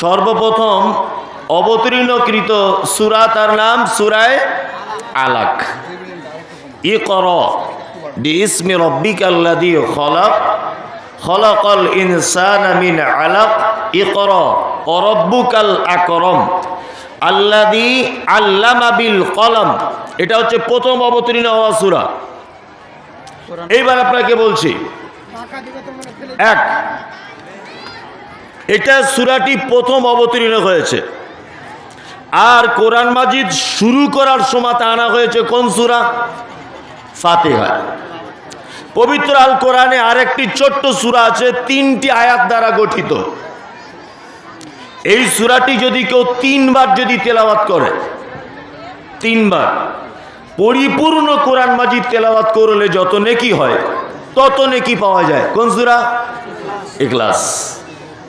সর্বপ্রথম অবতীর্ণকৃত সুরা তার নাম সুরায় আলাক। ই কর ইসমি রব্বিক আল্লাদি খলাক খলাকল ইনসান মিন আলাক। ই কর অরব্বুকাল আকরম আল্লাদি আল্লামা বিল কলম। এটা হচ্ছে প্রথম অবতীর্ণ হওয়া সুরা। এইবার আপনাকে বলছি এক এটা সুরাটি প্রথম অবতীর্ণ হয়েছে। আর কোরআন মাজিদ শুরু করার সময় তা আনা হয়েছে কোন সুরা? ফাতেহা। পবিত্র আল কোরআনে আরেকটি ছোট্ট সুরা আছে, তিনটি আয়াত দ্বারা গঠিত। এই সুরাটি যদি কেউ তিনবার যদি তেলাওয়াত করে, তিনবার, পরিপূর্ণ কোরআন মাজিদ তেলাওয়াত করলে যত নেকি হয়, তত নেকি পাওয়া যায়। কোন সুরা? ইখলাস।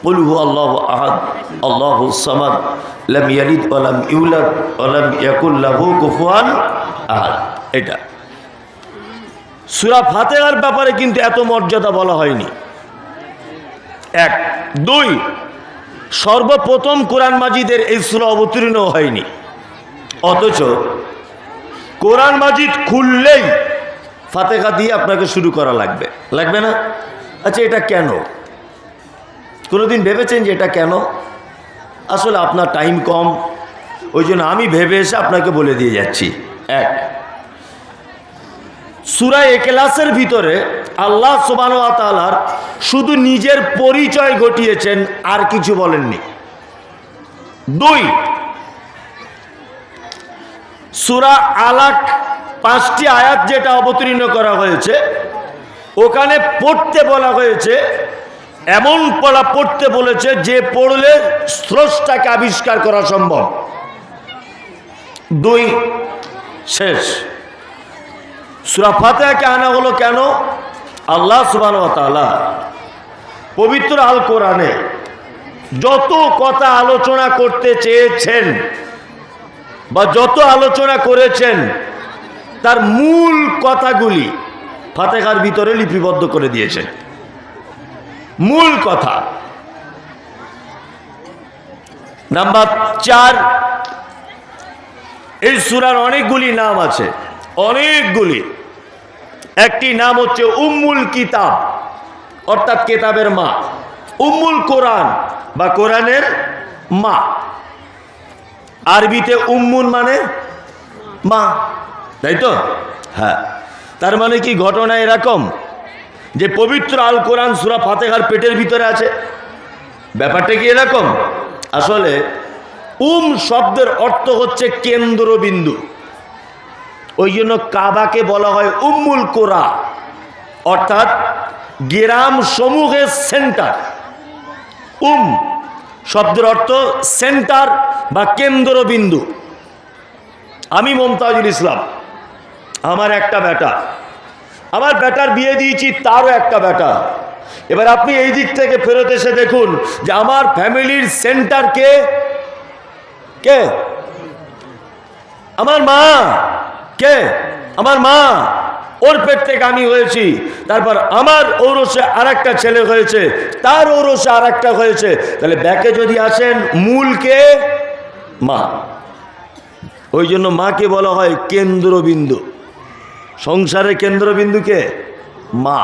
বলু আল্লাহ আহাদ আল্লাহ সামাদ লাম ইয়ালিদ ওয়ালাম ইউলাদ ওয়ালাম ইয়াকুল লাহু কুফুয়ান আহাদ এটা। সূরা ফাতিহার ব্যাপারে কিন্তু এত মর্যাদা বলা হয়নি। এক। দুই। সর্বপ্রথম কোরআন মাজিদের এই সূরা অবতীর্ণ হয়নি। অথচ কোরআন মাজিদ খুললেই ফাতেহা দিয়ে আপনাকে শুরু করা লাগবে। লাগবে না? আচ্ছা এটা কেন? কোনোদিন ভেবেছেন যে এটা কেন? আসলে আপনার টাইম কম। ওই জন্য আমি ভেবে এসে আপনাকে বলে দিয়ে যাচ্ছি। এক, সুরা একেলাসের ভিতরে আল্লাহ সুবান তালার শুধু নিজের পরিচয় ঘটিয়েছেন, আর কিছু বলেননি। দুই, সুরা আলাক পাঁচটি আয়াত যেটা অবতীর্ণ করা হয়েছে, ওখানে পড়তে বলা হয়েছে এমন পড়া পড়তে বলেছে যে পড়লে স্রষ্টাকে আবিষ্কার করা সম্ভব। দুই, শেষ। সুরা ফাতেহাকে আনা হলো কেন? আল্লাহ সুবান পবিত্র আল কোরআনে যত কথা আলোচনা করতে চেয়েছেন বা যত আলোচনা করেছেন, তার মূল কথাগুলি ফাতেহার ভিতরে লিপিবদ্ধ করে দিয়েছেন। মূল কথা। নাম্বার চার, এই সুরার অনেকগুলি নাম আছে, অনেকগুলি। একটি নাম হচ্ছে উম্মুল কিতাব, অর্থাৎ কেতাবের মা। উম্মুল কোরআন বা কোরআনের মা। আরবিতে উম্মুন মানে মা, তাই তো? হ্যাঁ। তার মানে কি ঘটনা এরকম? যে পবিত্র আল কোরআন সুরা ফাতেহার পেটের ভিতরে আছে। ব্যাপারটা কি এরকম? আসলে উম শব্দের অর্থ হচ্ছে কেন্দ্রবিন্দু। ওই জন্য কাবাকে বলা হয় উম্মুল কোরা। অর্থাৎ গ্রাম সমূহের সেন্টার। উম শব্দের অর্থ সেন্টার বা কেন্দ্রবিন্দু। আমি মমতাজুল ইসলাম। আমার একটা বেটা আমার বেটার বিয়ে দিয়েছি, তারও একটা বেটা এবার আপনি এই দিক থেকে ফেরত এসে দেখুন যে আমার ফ্যামিলির সেন্টার কে? কে? আমার মা। কে? আমার মা। ওর পেট থেকে আমি হয়েছি। তারপর আমার ঔরসে আর একটা ছেলে হয়েছে, তার ঔরসে আর একটা হয়েছে। তাহলে ব্যাকে যদি আসেন মূলকে মা। ওই জন্য মাকে বলা হয় কেন্দ্রবিন্দু। সংসারের কেন্দ্রবিন্দুকে মা।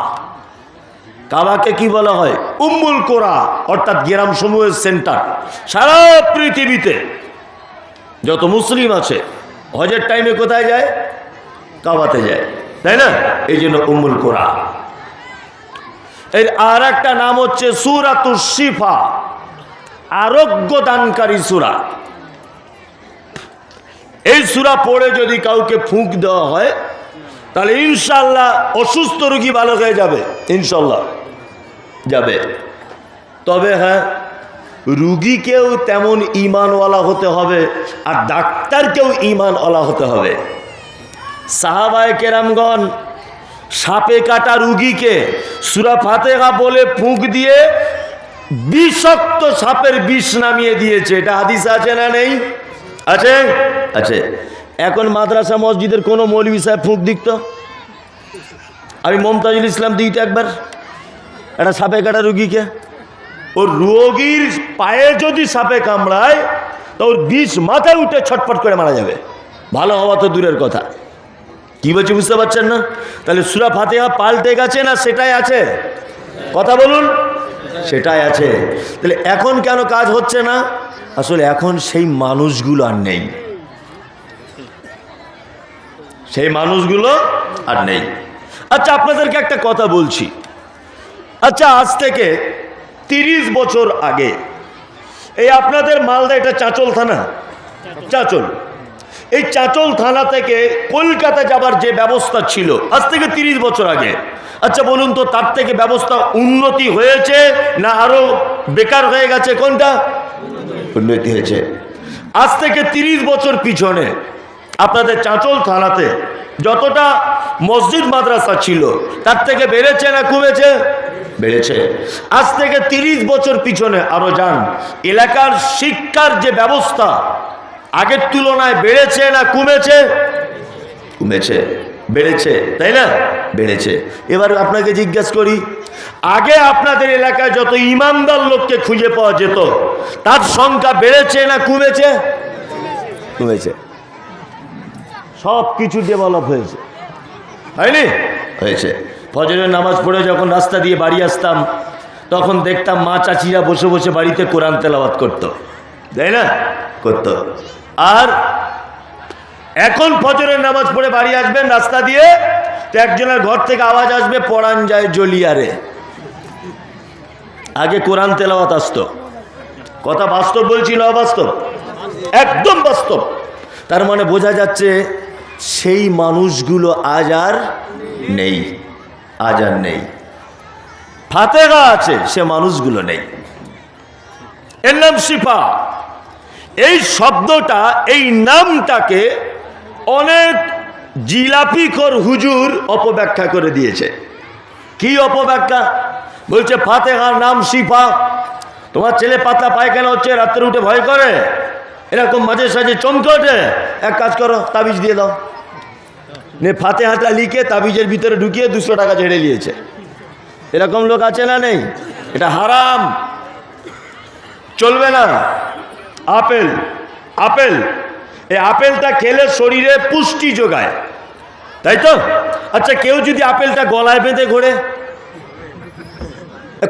কাবাকে কি বলা হয়? উম্মুল কোরা, অর্থাৎ গ্রাম সমূহের সেন্টার। সারা পৃথিবীতে যত মুসলিম আছে, হজের টাইমে কোথায় যায়? কাবাতে যায়। তাই না? এই জন্য উম্মুল কোরা। এর আর একটা নাম হচ্ছে সুরাতু শিফা আরোগ্য দানকারী সুরা। এই সুরা পড়ে যদি কাউকে ফুঁক দেওয়া হয় তাহলে ইনশাল্লাহ অসুস্থ রুগী ভালো হয়ে যাবে, ইনশাল্লাহ। যাবে। তবে হ্যাঁ রুগীকেও তেমন ইমানওয়ালা হতে হবে আর ডাক্তারকেও ইমানওয়ালা হতে হবে। সাহাবায় কেরামগণ সাপে কাটা রুগীকে সুরা ফাতেহা বলে ফুঁক দিয়ে বিষাক্ত সাপের বিষ নামিয়ে দিয়েছে। এটা হাদিস আছে না নেই? আছে? আছে। এখন মাদ্রাসা, মসজিদের কোনো মৌলবী সাহেব ফুঁক দিত? আমি মমতাজুল ইসলাম দিই তো একবার। একটা সাপে কাটা রুগীকে। ওর রোগীর পায়ে যদি সাপে কামড়ায়, তো ওর বিষ মাথায় উঠে ছটফট করে মারা যাবে। ভালো হওয়া তো দূরের কথা। কি বলছি বুঝতে পারছেন না? তাহলে সুরা ফাতেহা পাল্টে গেছে না সেটাই আছে? কথা বলুন। সেটাই আছে। তাহলে এখন কেন কাজ হচ্ছে না? আসলে এখন সেই মানুষগুলো আর নেই। সেই মানুষগুলো আর নেই। আচ্ছা আপনাদেরকে একটা কথা বলছি। আচ্ছা আজ থেকে তিরিশ বছর আগে, এই আপনাদের মালদা এটা চাঁচল থানা? চাঁচল। এই চাঁচল থানা থেকে কলকাতা যাবার যে ব্যবস্থা ছিল, আজ থেকে তিরিশ বছর আগে। আচ্ছা বলুন তো, তার থেকে ব্যবস্থা উন্নতি হয়েছে না আরও বেকার হয়ে গেছে? কোনটা? উন্নতি হয়েছে। আজ থেকে তিরিশ বছর পিছনে আপনাদের চাঁচল থানাতে। যতটা মসজিদ মাদ্রাসা ছিল, তার থেকে বেড়েছে না কমেছে? বেড়েছে। আজ থেকে তিরিশ বছর পিছনে আরও যান। এলাকার শিক্ষার যে ব্যবস্থা, আগের তুলনায় বেড়েছে না কমেছে? কমেছে। বেড়েছে, তাই না? বেড়েছে। এবার আপনাকে জিজ্ঞেস করি, আগে আপনাদের এলাকায় যত ইমানদার লোককে খুঁজে পাওয়া যেত, তার সংখ্যা বেড়েছে না কমেছে? কমেছে। সব কিছু ডেভেলপ হয়েছে। হয়নি? হয়েছে। ফজরের নামাজ পড়ে যখন রাস্তা দিয়ে বাড়ি আসতাম, তখন দেখতাম মা চাচিরা বসে বসে বাড়িতে কোরআন তেলাওয়াত করতো। তাই না? করতো। আর এখন ফজরের নামাজ পড়ে বাড়ি আসবেন রাস্তা দিয়ে, তো একজনের ঘর থেকে আওয়াজ আসবে পড়ান যায় জলিয়ারে। আগে কোরআন তেলাওয়াত আসতো। কথা বাস্তব বলছি না অবাস্তব? একদম বাস্তব। তার মানে বোঝা যাচ্ছে সেই মানুষগুলো আজ আর নেই, আজ আর নেই। ফাতেগা আছে, সে মানুষগুলো নেই। এর নাম শিফা। এই শব্দটা, এই নামটাকে অনেক জিলাপিকর হুজুর অপব্যাখ্যা করে দিয়েছে। কি অপব্যাখ্যা? বলছে, ফাতেহার নাম শিফা। তোমার ছেলে পাতলা পায়খানা হচ্ছে, রাত্রে উঠে ভয় করে? এরকম মাঝে সাঝে চমকে ওঠে। এক কাজ করো, তাবিজ দিয়ে দাও। নে, ফাতেহাটা লিখে তাবিজের ভিতরে ঢুকিয়ে দুশো টাকা ঝেড়ে নিয়েছে। এরকম লোক আছে না নেই? এটা হারাম। চলবে না। Apple apple. এই আপেলটা খেলে শরীরে পুষ্টি যোগায়। তাই তো? আচ্ছা কেউ যদি আপেলটা গলায় বেঁধে ঘোরে?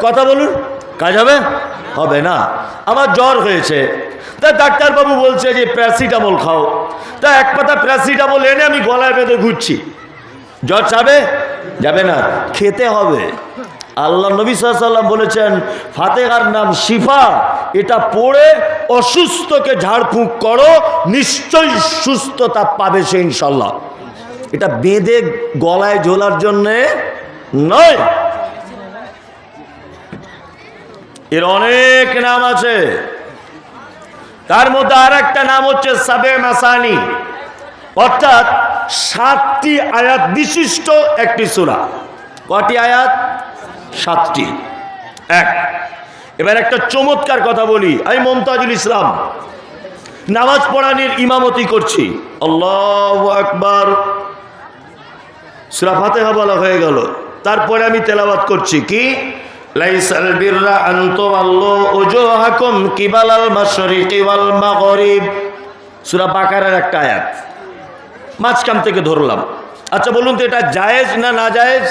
কথা বলুন। কাজ হবে? হবে না। আমার জ্বর হয়েছে। তা ডাক্তারবাবু বলছে যে প্যারাসিটামল খাও। তা এক পাতা প্যারাসিটামল এনে আমি গলায় বেঁধে ঘুরছি। জ্বর যাবে যাবে না, খেতে হবে। আল্লাহ নবী সাল্লাম বলেছেন, ফাতেহার নাম শিফা, এটা পড়ে অসুস্থকে ঝাড়ফুঁক করো, নিশ্চয়ই সুস্থতা পাবে সে ইনশাল্লাহ এটা বেঁধে গলায় ঝোলার জন্যে নয়। এর অনেক নাম আছে। তার মধ্যে আর একটা নাম হচ্ছে সাবে মাসানি। অর্থাৎ সাতটি আয়াত বিশিষ্ট একটি সুরা। কটি আয়াত? সাতটি। এক। এবার একটা চমৎকার কথা বলি। আমি মমতাজুল ইসলাম। নামাজ পড়ানির ইমামতি করছি। আল্লাহ আকবার। সুরা ফাতেহা বলা হয়ে গেল। তারপরে আমি তেলাবাত করছি। কি? লাইসাল বিররা আনতুম আল্লাহ উজুহাকুম কিবালাল মাশরিকি ওয়াল মাগরিব। সূরা বাকারার একটা আয়াত। মাঝখান থেকে ধরলাম। আচ্ছা বলুন তো, এটা জায়েজ না না জায়েজ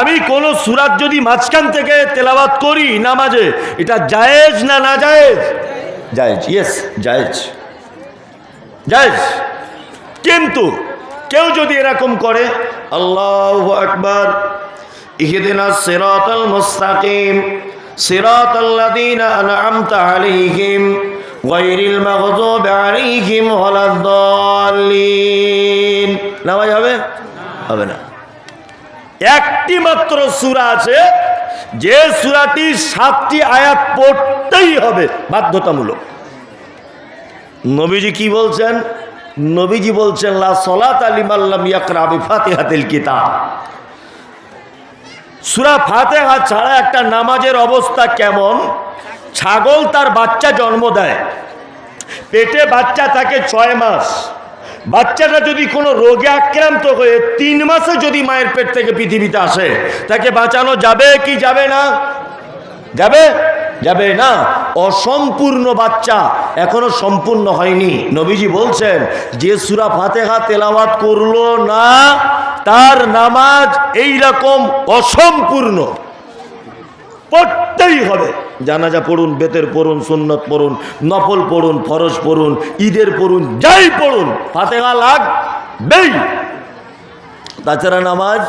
আমি কোন সুরাত যদি মাঝখান থেকে তেলাওয়াত করি নামাজে, এটা জায়েজ না না জায়েজ জায়েজ ইয়েস জায়েজ। জায়েজ। কিন্তু কেউ যদি এরকম করে, আল্লাহ আকবার ইহদিনা সিরাতাল মুস্তাকিম, সিরাতাল্লাযীনা আন'আমতা আলাইহিম, গায়রিল মাগযুবি আলাইহিম ওয়ালাদ-দাল্লিন নামাজ হবে? হবে না। একটি মাত্র সূরা আছে, যে সূরাটি সাতটি আয়াত পড়তেই হবে, বাধ্যতামূলক। নবীজি কি বলছেন? নবীজি বলছেন, লা সলাত আলিমাল্লাম ইয়াকরা ফাতিহাতিল কিতাব। সূরা ফাতে ছাড়া একটা নামাজের অবস্থা কেমন? ছাগল তার বাচ্চা জন্ম দেয়। পেটে বাচ্চা থাকে ছয় মাস। বাচ্চাটা যদি কোনো রোগে আক্রান্ত হয়ে তিন মাসে যদি মায়ের পেট থেকে পৃথিবীতে আসে, তাকে বাঁচানো যাবে কি যাবে না? যাবে? যাবে না। অসম্পূর্ণ বাচ্চা এখনও সম্পূর্ণ হয়নি। নবীজি বলছেন, যে সুরা ফাতেহা তেলাওয়াত করল না, তার নামাজ এই রকম অসম্পূর্ণ। পড়তেই হবে। জানাজা পড়ুন, বেতের পড়ুন, সুন্নত পড়ুন, নফল পড়ুন, ফরজ পড়ুন, ঈদের পড়ুন, যাই পড়ুন, ফাতেহা লাগবেই। তাছাড়া নামাজ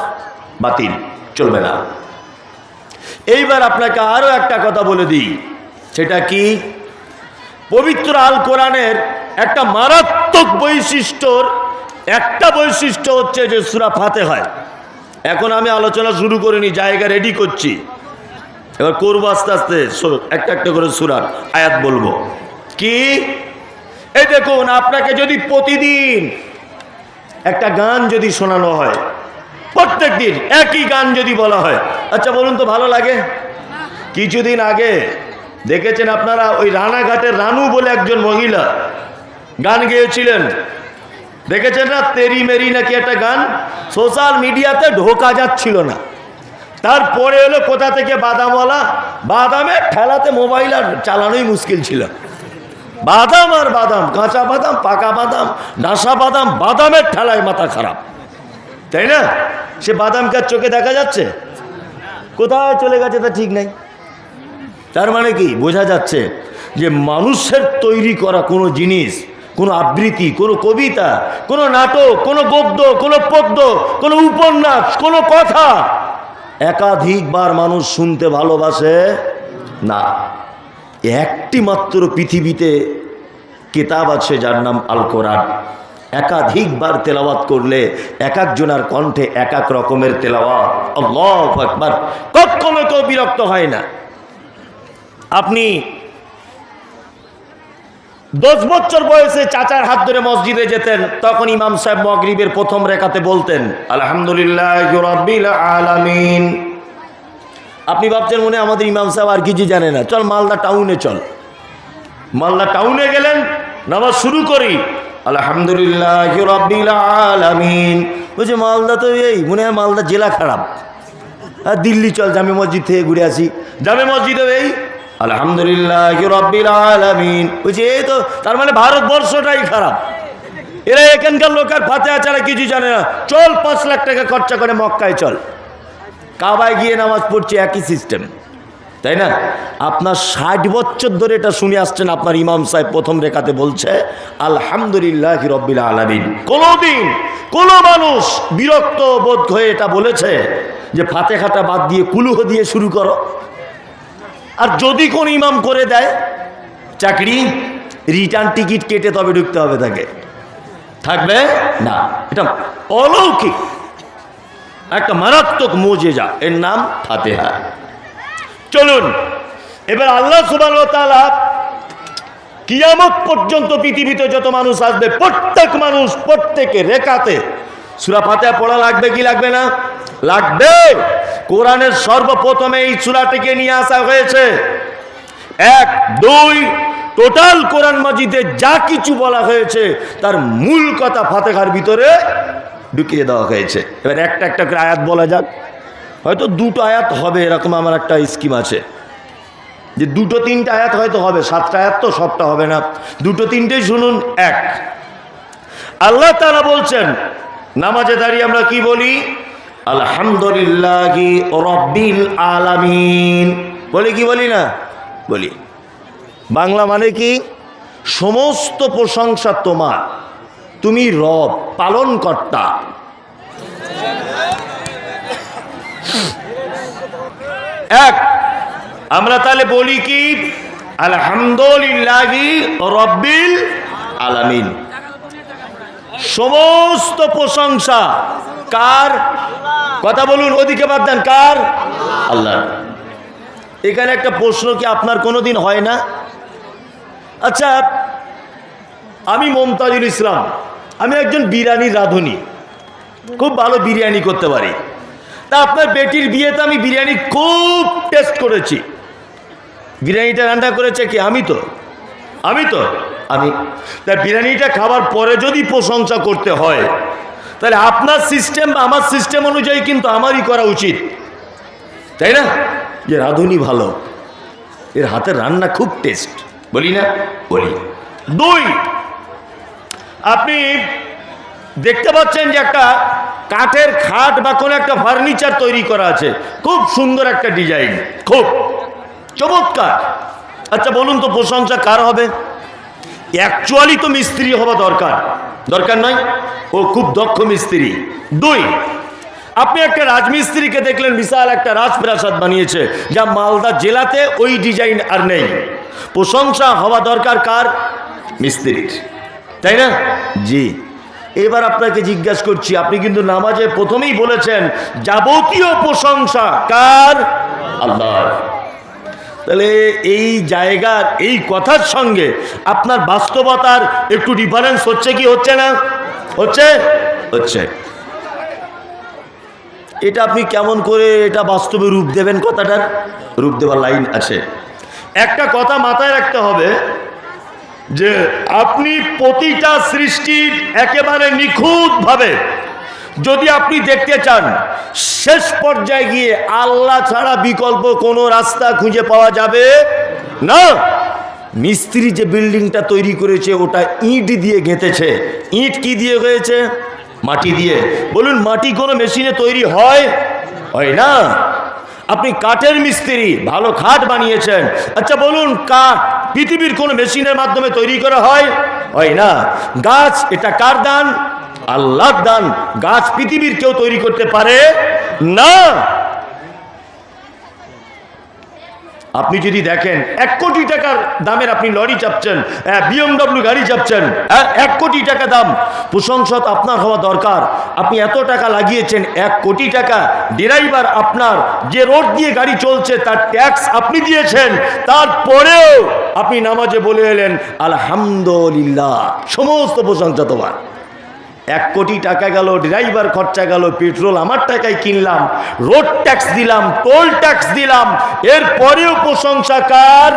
বাতিল, চলবে না। এইবার আপনাকে আরও একটা কথা বলে দিই। সেটা কি? পবিত্র আল কোরআনের একটা মারাত্মক বৈশিষ্ট্যর একটা বৈশিষ্ট্য হচ্ছে যে সুরা ফাতে হয় এখন আমি আলোচনা শুরু করিনি, জায়গা রেডি করছি। এবার করব আস্তে আস্তে একটা একটা করে সুরার আয়াত বলব। কি? এই দেখুন, আপনাকে যদি প্রতিদিন একটা গান যদি শোনানো হয় প্রত্যেক দিন একই গান যদি বলা হয়। আচ্ছা বলুন তো, ভালো লাগে? কিছুদিন আগে দেখেছেন আপনারা ওই রানাঘাটের রানু বলে একজন মহিলা গান গেয়েছিলেন। দেখেছেন না, তেরি মেরি নাকি একটা গান? সোশ্যাল মিডিয়াতে ঢোকা যাচ্ছিল না। তারপরে হলো কোথা থেকে বাদামওয়ালা? বাদামের ঠেলাতে মোবাইল আর চালানোই মুশকিল ছিল। বাদাম আর বাদাম, কাঁচা বাদাম, পাকা বাদাম নাসা বাদাম, বাদামের ঠেলায় মাথা খারাপ। তাই না? সে বাদামকে আর চোখে দেখা যাচ্ছে? কোথায় চলে গেছে তা ঠিক নাই। তার মানে কি? বোঝা যাচ্ছে যে মানুষের তৈরি করা কোনো জিনিস, কোনো আবৃত্তি, কোনো কবিতা, কোনো নাটক, কোনো গদ্য, কোনো পদ্য, কোনো উপন্যাস, কোনো কথা একাধিকবার মানুষ শুনতে ভালোবাসে না। একটি মাত্র পৃথিবীতে কেতাব আছে যার নাম আল কোরআন। একাধিকবার তেলাওয়াত করলে এক একজনার কণ্ঠে এক এক রকমের তেলাওয়াত। আল্লাহ একবার কখনো কেউ বিরক্ত হয় না। আপনি দশ বছর বয়সে চাচার হাত ধরে মসজিদে যেতেন, তখন ইমাম সাহেব মগরিবের প্রথম রেখাতে বলতেন, আলহামদুলিল্লাহ আপনি ভাবছেন মনে আমাদের ইমাম সাহেব আর কিছু জানে না। চল মালদা টাউনে চল। মালদা টাউনে গেলেন, নামাজ শুরু করি। আলহামদুলিল্লাহ রাব্বিল আলামিন। বলছে মালদা তো এই, মনে হয় মালদা জেলা খারাপ। আর দিল্লি চল, জামে মসজিদ থেকে ঘুরে আসি। জামে মসজিদে এই। আলহামদুলিল্লাহ রব্বিল আলামিন। বলছি এই তো, তার মানে ভারতবর্ষটাই খারাপ। এরা এখানকার লোক আর ফাতে ছাড়া কিছু জানে না। চল পাঁচ লাখ টাকা খরচা করে মক্কায় চল। কাবায় গিয়ে নামাজ পড়ছে একই সিস্টেম তাই না? আপনার ষাট বছর ধরে এটা শুনে আসছেন, আপনার ইমাম সাহেব প্রথম রেখাতে বলছে, আলহামদুলিল্লাহ রব্বিল আলমিন। কোনোদিন কোনো মানুষ বিরক্ত বোধ হয়ে এটা বলেছে যে ফাতেখাটা বাদ দিয়ে কুলুহ দিয়ে শুরু করো। আর যদি কোন ইমাম করে দেয়, চাকরি, রিটার্ন টিকিট কেটে তবে ঢুকতে হবে তাকে। থাকবে? না। এটা অলৌকিক। একটা মারাত্মক মোজেজা। এর নাম ফাতেহা। চলুন। এবার আল্লাহ সুবান কিয়ামত পর্যন্ত পৃথিবীতে যত মানুষ আসবে, প্রত্যেক মানুষ প্রত্যেকে রেখাতে। সুরা ফাতেহা পড়া লাগবে কি লাগবে না? লাগবে। কোরআনের সর্বপ্রথমে এই সুরাটিকে নিয়ে আসা হয়েছে। এক, দুই, টোটাল কোরআন মাজিদে যা কিছু বলা হয়েছে, তার মূল কথা ফাতেহার ভিতরে ঢুকিয়ে দেওয়া হয়েছে। এবার একটা একটা করে আয়াত বলা যাক। হয়তো দুটো আয়াত হবে, এরকম আমার একটা স্কিম আছে। যে দুটো তিনটে আয়াত হয়তো হবে, সাতটা আয়াত তো সবটা হবে না। দুটো তিনটেই শুনুন, এক। আল্লাহ তারা বলছেন, নামাজে দাঁড়িয়ে আমরা কি বলি? আলহামদুলিল্লাহ রব্বিল আলামিন। বলি কি বলি না? বলি। বাংলা মানে কি? সমস্ত প্রশংসা তোমার। তুমি রব, পালনকর্তা। এক, আমরা তাহলে বলি কি? আলহামদুলিল্লাহ রব্বিল আলামিন। সমস্ত প্রশংসা কার? কথা বলুন, ওদিকে বাদ দেন, কার? আল্লাহ এখানে একটা প্রশ্ন কি আপনার কোনোদিন হয় না? আচ্ছা আমি মমতাজুল ইসলাম। আমি একজন বিরিয়ানি রাঁধুনি। খুব ভালো বিরিয়ানি করতে পারি। তা আপনার বেটির বিয়েতে আমি বিরিয়ানি খুব টেস্ট করেছি। বিরিয়ানিটা রান্না করেছে কি? আমি তো। আমি তো। আমি। তা বিরিয়ানিটা খাবার পরে যদি প্রশংসা করতে হয়, তাহলে আপনার সিস্টেম বা আমার সিস্টেম অনুযায়ী কিন্তু আমারই করা উচিত। তাই না? যে রাঁধুনি ভালো। এর হাতের রান্না খুব টেস্ট বলি না? বলি। দুই, আপনি দেখতে পাচ্ছেন যে একটা কাঠের খাট বা কোনো একটা ফার্নিচার তৈরি করা আছে। খুব সুন্দর একটা ডিজাইন। খুব। চমৎকার। আচ্ছা বলুন তো প্রশংসা কার হবে? অ্যাকচুয়ালি তো মিস্ত্রি হওয়া দরকার। দরকার নয়। ও খুব দক্ষ মিস্ত্রি। দুই, আপনি একটা রাজমিস্ত্রিকে দেখলেন, বিশাল একটা রাজপ্রাসাদ বানিয়েছে, যা মালদা জেলাতে ওই ডিজাইন আর নেই। প্রশংসা হওয়া দরকার কার? মিস্ত্রির। তাই না? জি। এবার আপনাকে জিজ্ঞাসা করছি, আপনি কিন্তু নামাজে প্রথমেই বলেছেন, যাবতীয় প্রশংসা কার? আল্লাহ তাহলে এই জায়গার, এই কথার সঙ্গে আপনার বাস্তবতার একটু ডিফারেন্স হচ্ছে কি হচ্ছে না? হচ্ছে? হচ্ছে। এটা আপনি কেমন করে এটা বাস্তবে রূপ দেবেন, কথাটার? রূপ দেওয়ার লাইন আছে। একটা কথা মাথায় রাখতে হবে যে আপনি প্রতিটা সৃষ্টির একেবারে নিখুঁতভাবে যদি আপনি দেখতে চান, শেষ পর্যায়ে গিয়ে আল্লাহ ছাড়া বিকল্প কোনো রাস্তা খুঁজে পাওয়া যাবে না? মিস্ত্রি যে বিল্ডিংটা তৈরি করেছে, ওটা ইট দিয়ে গেঁথেছে ইট কি দিয়ে হয়েছে? মাটি দিয়ে। বলুন, মাটি কোনো মেশিনে তৈরি হয়? হয় না। আপনি কাঠের মিস্ত্রি, ভালো খাট বানিয়েছেন। আচ্ছা বলুন, কাঠ পৃথিবীর কোন মেশিনের মাধ্যমে তৈরি করা হয়? হয় না। গাছ, এটা কার দান? আল্লাহর দান। গাছ পৃথিবীর কেউ তৈরি করতে পারে না। আপনি যদি দেখেন, এক কোটি টাকার দামের আপনি লরি চাপছেন বিএমডব্লিউ গাড়ি চাপছেন এক কোটি টাকা দাম। প্রশংসত আপনার হওয়া দরকার। আপনি এত টাকা লাগিয়েছেন, এক কোটি টাকা। ড্রাইভার আপনার যে রোড দিয়ে গাড়ি চলছে, তার ট্যাক্স আপনি দিয়েছেন, তারপরেও আপনি নামাজে বলে এলেন, আলহামদুলিল্লাহ। সমস্ত প্রশংসা তোমার। এক কোটি টাকা গেল, ড্রাইভার খরচা গেল, পেট্রোল আমার টাকায় কিনলাম, রোড ট্যাক্স দিলাম, টোল ট্যাক্স দিলাম, এরপরেও প্রশংসা কার?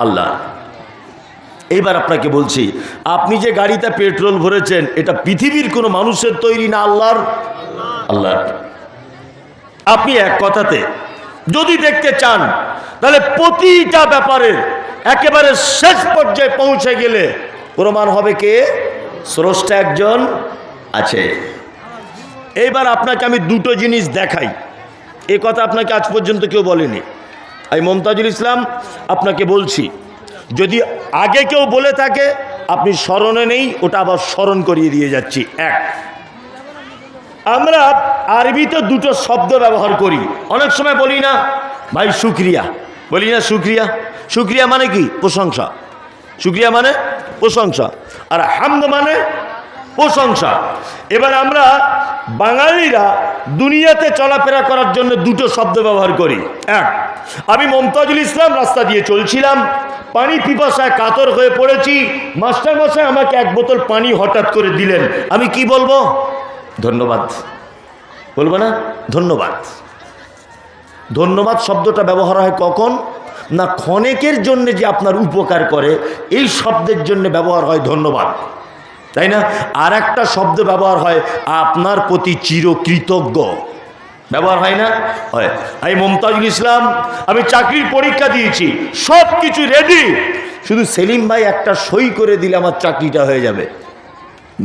আল্লাহ। এইবার আপনাকে বলছি, আপনি যে গাড়িতে পেট্রোল ভরেছেন, এটা পৃথিবীর কোনো মানুষের তৈরি না আল্লাহর? আল্লাহ। আপনি এক কথাতে যদি দেখতে চান, তাহলে প্রতিটা ব্যাপারে একেবারে শেষ পর্যায়ে পৌঁছে গেলে প্রমাণ হবে কে? স্রষ্টা একজন আছে। এইবার আপনাকে আমি দুটো জিনিস দেখাই। এ কথা আপনাকে আজ পর্যন্ত কেউ বলেনি। আমি মমতাজুল ইসলাম আপনাকে বলছি, যদি আগে কেউ বলে থাকে, আপনি স্মরণে নেই, ওটা আবার স্মরণ করিয়ে দিয়ে যাচ্ছি। এক, আমরা আরবিতে দুটো শব্দ ব্যবহার করি। অনেক সময় বলি না, ভাই শুক্রিয়া। বলি না শুক্রিয়া। শুক্রিয়া মানে কি? প্রশংসা। শুক্রিয়া মানে প্রশংসা। আর হামদ মানে প্রশংসা। এবার আমরা বাঙালিরা দুনিয়াতে চলাফেরা করার জন্য দুটো শব্দ ব্যবহার করি। এক, আমি মমতাজুল ইসলাম রাস্তা দিয়ে চলছিলাম। পানি পিপাসায় কাতর হয়ে পড়েছি। মাস্টার মশাই আমাকে এক বোতল পানি হঠাৎ করে দিলেন। আমি কি বলব? ধন্যবাদ। বলব না? ধন্যবাদ। ধন্যবাদ শব্দটা ব্যবহার হয় কখন? না ক্ষণেকের জন্য যে আপনার উপকার করে, এই শব্দের জন্য ব্যবহার হয় ধন্যবাদ। তাই না? আর একটা শব্দ ব্যবহার হয়, আপনার প্রতি চিরকৃতজ্ঞ। ব্যবহার হয় না? হয়। আমি মমতাজুল ইসলাম, আমি চাকরির পরীক্ষা দিয়েছি সব কিছু রেডি শুধু সেলিম ভাই একটা সই করে দিলে আমার চাকরিটা হয়ে যাবে।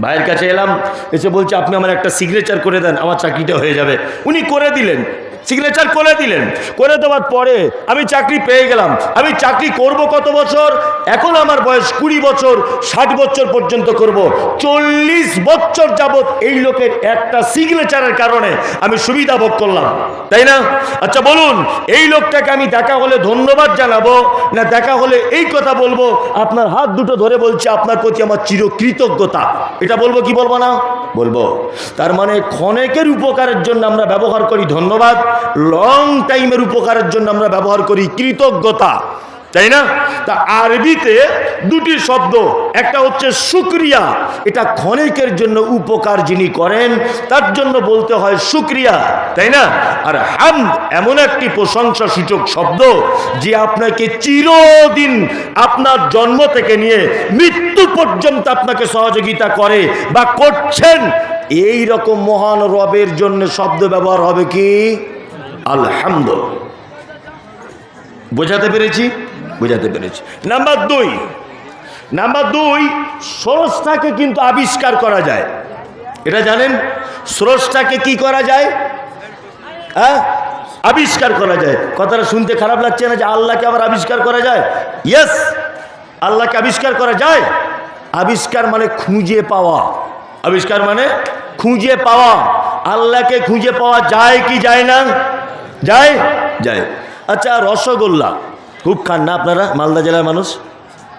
ভাইয়ের কাছে এলাম, এসে বলছে, আপনি আমার একটা সিগনেচার করে দেন, আমার চাকরিটা হয়ে যাবে। উনি করে দিলেন সিগনেচার করে দিলেন। করে দেওয়ার পরে আমি চাকরি পেয়ে গেলাম। আমি চাকরি করব কত বছর? এখন আমার বয়স কুড়ি বছর, ষাট বছর পর্যন্ত করব। চল্লিশ বছর যাবৎ এই লোকের একটা সিগনেচারের কারণে আমি সুবিধা ভোগ করলাম। তাই না? আচ্ছা বলুন, এই লোকটাকে আমি দেখা হলে ধন্যবাদ জানাব, না দেখা হলে এই কথা বলব? আপনার হাত দুটো ধরে বলছে, আপনার প্রতি আমার চিরকৃতজ্ঞতা। এটা বলব, কি বলব না? বলব। তার মানে ক্ষণেকের উপকারের জন্য আমরা ব্যবহার করি ধন্যবাদ লং টাইমের উপকারের জন্য আমরা ব্যবহার করি কৃতজ্ঞতা। তাই না? তা আরবিতে দুটি শব্দ, একটা হচ্ছে শুক্রিয়া, এটা ক্ষণিকের জন্য উপকার যিনি করেন, তার জন্য বলতে হয় শুক্রিয়া, তাই না? আর হাম এমন একটি প্রশংসা সূচক শব্দ যে আপনাকে চিরদিন আপনার জন্ম থেকে নিয়ে মৃত্যু পর্যন্ত আপনাকে সহযোগিতা করে বা করছেন। এই রকম মহান রবের জন্য শব্দ ব্যবহার হবে কি? আলহামদ বোঝাতে পেরেছি? বোঝাতে পেরেছি। নাম্বার দুই। নাম্বার দুই, স্রষ্টাকে কিন্তু আবিষ্কার করা যায়। এটা জানেন? স্রষ্টাকে কি করা যায়? হ্যাঁ? আবিষ্কার করা যায়। কথাটা শুনতে খারাপ লাগছে না যে আল্লাহকে আবার আবিষ্কার করা যায়? ইয়েস আল্লাহকে আবিষ্কার করা যায়। আবিষ্কার মানে খুঁজে পাওয়া। আবিষ্কার মানে খুঁজে পাওয়া। আল্লাহকে খুঁজে পাওয়া যায় কি যায় না? যায়? যায়। আচ্ছা রসগোল্লা। খুব খান না আপনারা? মালদা জেলার মানুষ?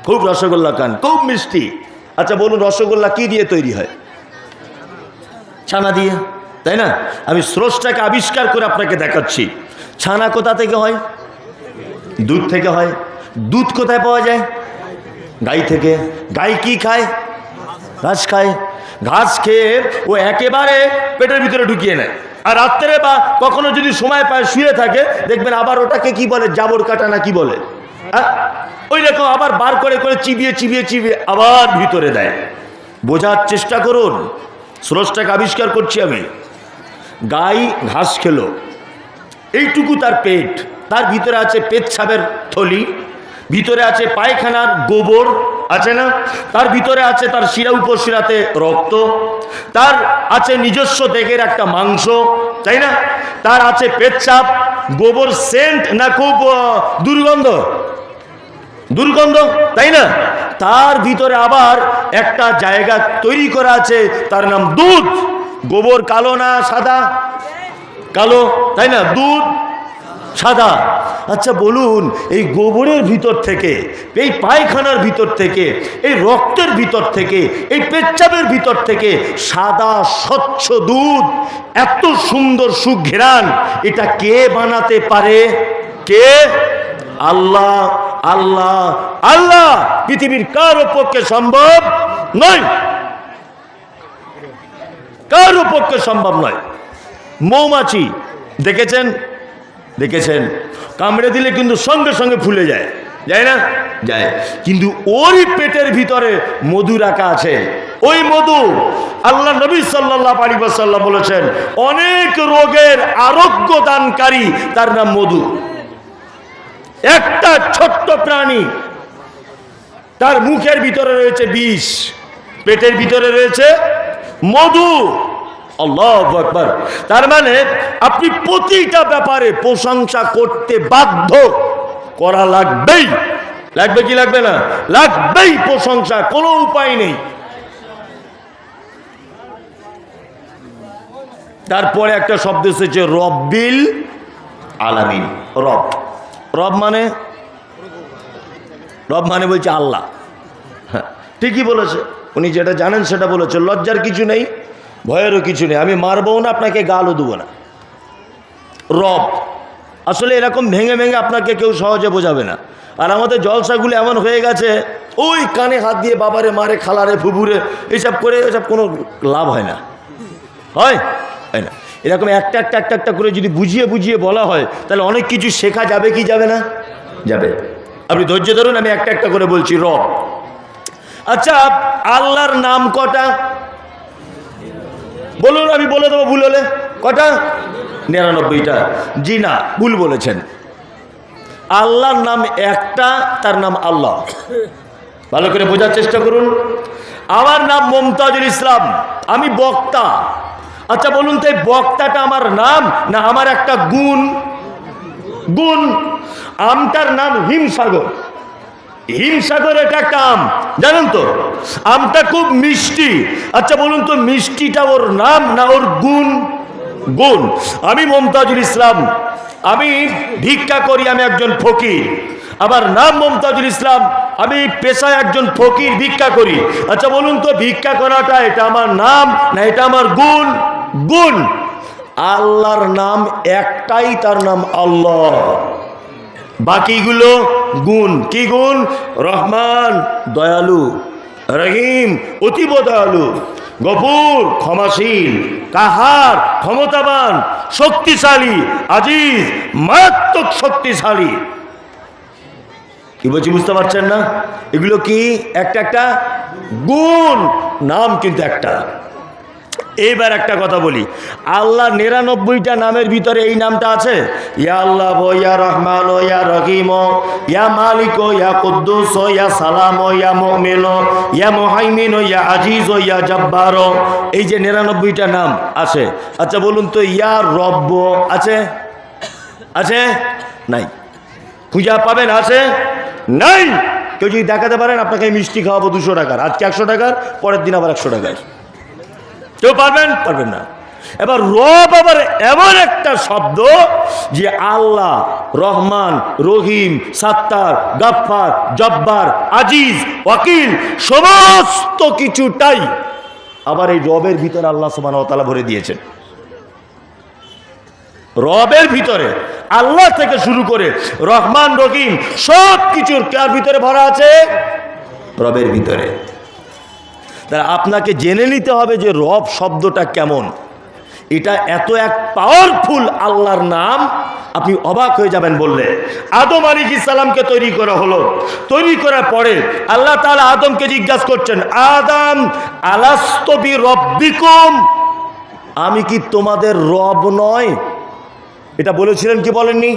খুব রসগোল্লা খান, খুব মিষ্টি। আচ্ছা বলুন, রসগোল্লা কি দিয়ে তৈরি হয়? ছানা দিয়ে, তাই না? আমি স্রোসটাকে আবিষ্কার করে আপনাকে দেখাচ্ছি। ছানা কোথা থেকে হয়? দুধ থেকে হয়। দুধ কোথায় পাওয়া যায়? গাই থেকে। গাই কি খায়? ঘাস খায়। ঘাস খেয়ে ও একেবারে পেটের ভিতরে ঢুকিয়ে নেয়। আর রাত্রে বা কখনো যদি সময় পায় শুয়ে থাকে, দেখবেন আবার ওটাকে কি বলে? জাবর কাটা না কি বলে? হ্যাঁ? ওই রকম আবার বার করে করে চিবিয়ে চিবিয়ে চিবিয়ে আবার ভিতরে দেয়। বোঝার চেষ্টা করুন। স্রোসটাকে আবিষ্কার করছি আমি। গাই ঘাস খেলো। এইটুকু তার পেট। তার ভিতরে আছে পেচ্ছাবের থলি, ভিতরে আছে পায়খানার গোবর আছে না? তার ভিতরে আছে তার শিরা উপশিরাতে রক্ত, তার আছে নিজস্ব দেহের একটা মাংস, তাই না? তার আছে পেচ্ছাপ, গোবর, সেন্ট না খুব দুর্গন্ধ? দুর্গন্ধ, তাই না? তার ভিতরে আবার একটা জায়গা তৈরি করা আছে, তার নাম দুধ। গোবর কালো না সাদা? কালো, তাই না? দুধ সাদা। আচ্ছা বলুন, এই গোবরের ভিতর থেকে, এই পায়খানার ভিতর থেকে, এই রক্তের ভিতর থেকে, এই পেচ্ছাবের ভিতর থেকে সাদা, স্বচ্ছ দুধ, এত সুন্দর সুঘেরান এটা কে বানাতে পারে? কে? আল্লাহ আল্লাহ আল্লাহ, পৃথিবীর কারও পক্ষে সম্ভব নয়। কারও পক্ষে সম্ভব নয়। মৌমাছি, দেখেছেন? দেখেছেন? কামড়ে দিলে কিন্তু সঙ্গে সঙ্গে ফুলে যায়। যায় না? যায়। কিন্তু ওই পেটের ভিতরে মধু রাখা আছে। ওই মধু আল্লাহ নবী সাল্লাহ আলী বলেছেন, অনেক রোগের আরোগ্য দানকারী তার নাম মধু। একটা ছোট্ট প্রাণী, তার মুখের ভিতরে রয়েছে বিষ, পেটের ভিতরে রয়েছে মধু। তার মানে আপনি প্রতিটা ব্যাপারে প্রশংসা করতে বাধ্য। করা লাগবেই। লাগবে কি লাগবে না? লাগবেই প্রশংসা, কোনো উপায় নেই। তারপরে একটা শব্দ এসেছে, রব্বিল আলামিন। রব। রব মানে? রব মানে বলছে আল্লাহ। হ্যাঁ ঠিকই বলেছে। উনি যেটা জানেন সেটা বলেছে। লজ্জার কিছু নেই। ভয়েরও কিছু নেই। আমি মারবও না, আপনাকে গালও দেবো না। রব, আসলে এরকম ভেঙে ভেঙে আপনাকে কেউ সহজে বোঝাবে না। আর আমাদের জলসাগুলো এমন হয়ে গেছে, ওই কানে হাত দিয়ে বাবারে মারে, খালারে ফুবুরে এসব করে এসব কোনো লাভ হয় না। হয়? হয় না। এরকম একটা একটা একটা একটা করে যদি বুঝিয়ে বুঝিয়ে বলা হয়, তাহলে অনেক কিছু শেখা যাবে কি যাবে না? যাবে। আপনি ধৈর্য ধরুন, আমি একটা একটা করে বলছি, রব। আচ্ছা আল্লাহর নাম কটা? বলুন, আমি বলে দেবো ভুল হলে। কটা? নিরানব্বইটা। জি না, ভুল বলেছেন। আল্লাহর নাম একটা, তার নাম আল্লাহ। ভালো করে বোঝার চেষ্টা করুন। আমার নাম মমতাজুল ইসলাম, আমি বক্তা। আচ্ছা বলুন তো বক্তাটা আমার নাম না আমার একটা গুণ? গুণ। আমটার নাম হিমসাগর। হিমসাগর এটা একটা আম। জানেন তো, আমটা খুব মিষ্টি। আচ্ছা বলুন তো, মিষ্টিটা ওর নাম না ওর গুণ? গুণ। আমি মমতাজুল ইসলাম, আমি ভিক্ষা করি আমি একজন ফকির। আবার নাম মমতাজুল ইসলাম, আমি পেশায় একজন ফকির ভিক্ষা করি। আচ্ছা বলুন তো, ভিক্ষা করাটা এটা আমার নাম না এটা আমার গুণ? গুণ। আল্লাহর নাম একটাই, তার নাম আল্লাহ। বাকিগুলো গুণ। কি গুণ? রহমান, দয়ালু, রহিম, অতীব দয়ালু, গফুর, ক্ষমাশীল, কাহার, ক্ষমতাবান, শক্তিশালী, আজিজ, মারাত্মক শক্তিশালী। কি বলছি বুঝতে পারছেন না? এগুলো কি একটা একটা? গুণ। নাম কিন্তু একটা। এইবার একটা কথা বলি। আল্লাহ নিরানব্বইটা নামের ভিতরে এই নামটা আছে? ইয়া আল্লাহ ইয়া রহমান ইয়া রহিম ইয়া মালিক ইয়া কুদ্দুস ইয়া সালাম ইয়া মুমিন ইয়া মুহাইমিন ইয়া আজিজ ইয়া জব্বার এই যে নিরানব্বইটা নাম আছে। আচ্ছা বলুন তো, ইয়া রব্ব আছে? আছে? নাই। পূজা পাবেন, আছে? নাই! কেউ যদি দেখাতে পারেন, আপনাকে মিষ্টি খাওয়াবো দুশো টাকার। আজকে একশো টাকার, পরের দিন আবার একশো টাকার। কেউ পারবেন? পারবেন না। এবার রব আবার এমন একটা শব্দ যে আল্লাহ, রহমান, রহিম, সাত্তার, গাফফার, জব্বার, আজিজ, ওয়াকিল সমস্ত কিছুটাই আবার এই রবের ভিতরে আল্লাহ সুবাহ তালা ভরে দিয়েছেন। রবের ভিতরে আল্লাহ থেকে শুরু করে রহমান, রহিম সব কিছুর কার ভিতরে ভরা আছে? রবের ভিতরে। তাহলে আপনাকে জেনে নিতে হবে যে রব শব্দটা কেমন। এটা এত এক পাওয়ারফুল আল্লাহর নাম, আপনি অবাক হয়ে যাবেন বললে। আদম আলিক ইসালামকে তৈরি করা হলো। তৈরি করার পরে আল্লাহ তাআলা আদমকে জিজ্ঞাসা করছেন, আদম আলাস্তবি রব্বিকুম আমি কি তোমাদের রব নয়? এটা বলেছিলেন কি বলেননি?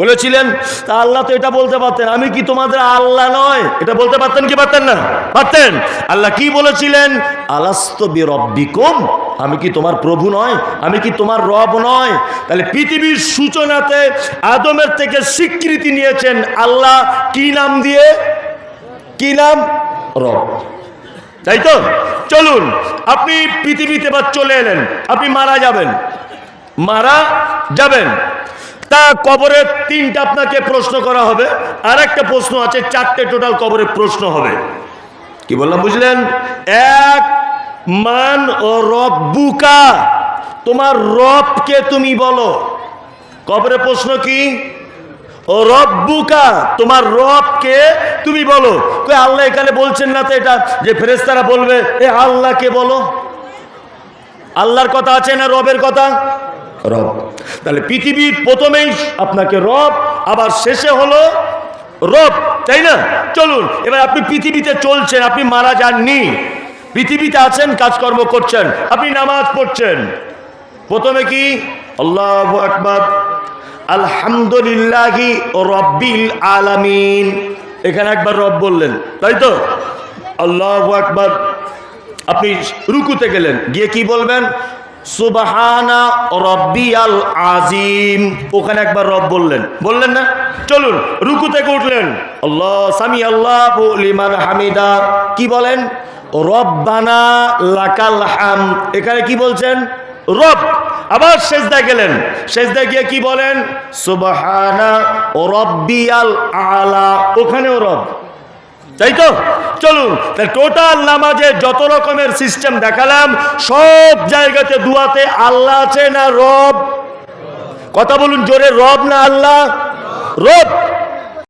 বলেছিলেন, তা আল্লাহ তো এটা বলতে পারতেন। আমি কি তোমাদের আল্লাহ নয়? এটা বলতে পারতেন কি পারতেন না? পারতেন। আল্লাহ কি বলেছিলেন? আলাস্তবি রব্বিকুম আমি কি তোমার প্রভু নয়? আমি কি তোমার রব নয়? তাহলে পৃথিবীর সূচনাতে আদমের থেকে স্বীকৃতি নিয়েছেন আল্লাহ। কি নাম দিয়ে? কি নাম? রব। তাই তো? চলুন, আপনি পৃথিবীতে বা চলে এলেন, আপনি মারা যাবেন। মারা যাবেন। তা কবরের তিনটা আপনাকে প্রশ্ন করা হবে। আর একটা প্রশ্ন আছে, চারটে টোটাল কবরের প্রশ্ন হবে। কি বললাম, বুঝলেন? এক, মান ও রব্বুকা তোমার রবকে তুমি বলো। কবরে প্রশ্ন কি? ও রব্বুকা তোমার রবকে তুমি বলো। কই, আল্লাহ এখানে বলছেন না তো এটা, যে ফেরেস্তারা বলবে, এ আল্লাহকে বলো। আল্লাহর কথা আছে না রবের কথা? রব। তাহলে পৃথিবীর প্রথমেই আপনাকে রব, আবার শেষে হলো রব, তাই না? চলুন, এবার আপনি পৃথিবীতে চলছেন, আপনি মারা যাননি। পৃথিবীতে আছেন, কাজকর্ম করছেন, আপনি নামাজ পড়ছেন। প্রথমে কি? আল্লাহ আকবর। আলহামদুলিল্লাহি রব্বিল আলামিন। এখানে একবার রব বললেন, তাই তো? আল্লাহ আকবর। আপনি রুকুতে গেলেন, গিয়ে কি বলবেন? সুবহানা রব্বিয়াল আজিম। ওখানে একবার রব বললেন। বললেন না? চলুন, রুকু থেকে উঠলেন। আল্লাহ সামি আল্লাহ লিমান হামিদা। কি বলেন? রব্বানা লাকাল হাম। এখানে কি বলছেন? রব। আবার সেজদায় গেলেন। সেজদায় গিয়ে কি বলেন? সুবহানা রব্বিয়াল আলা। ওখানেও রব। তাই তো? চলুন টোটাল নামাজে যত রকমের সিস্টেম দেখালাম, সব জায়গাতে দুয়াতে আল্লাহ আছে না রব? কথা বলুন জোরে, রব না আল্লাহ? রব!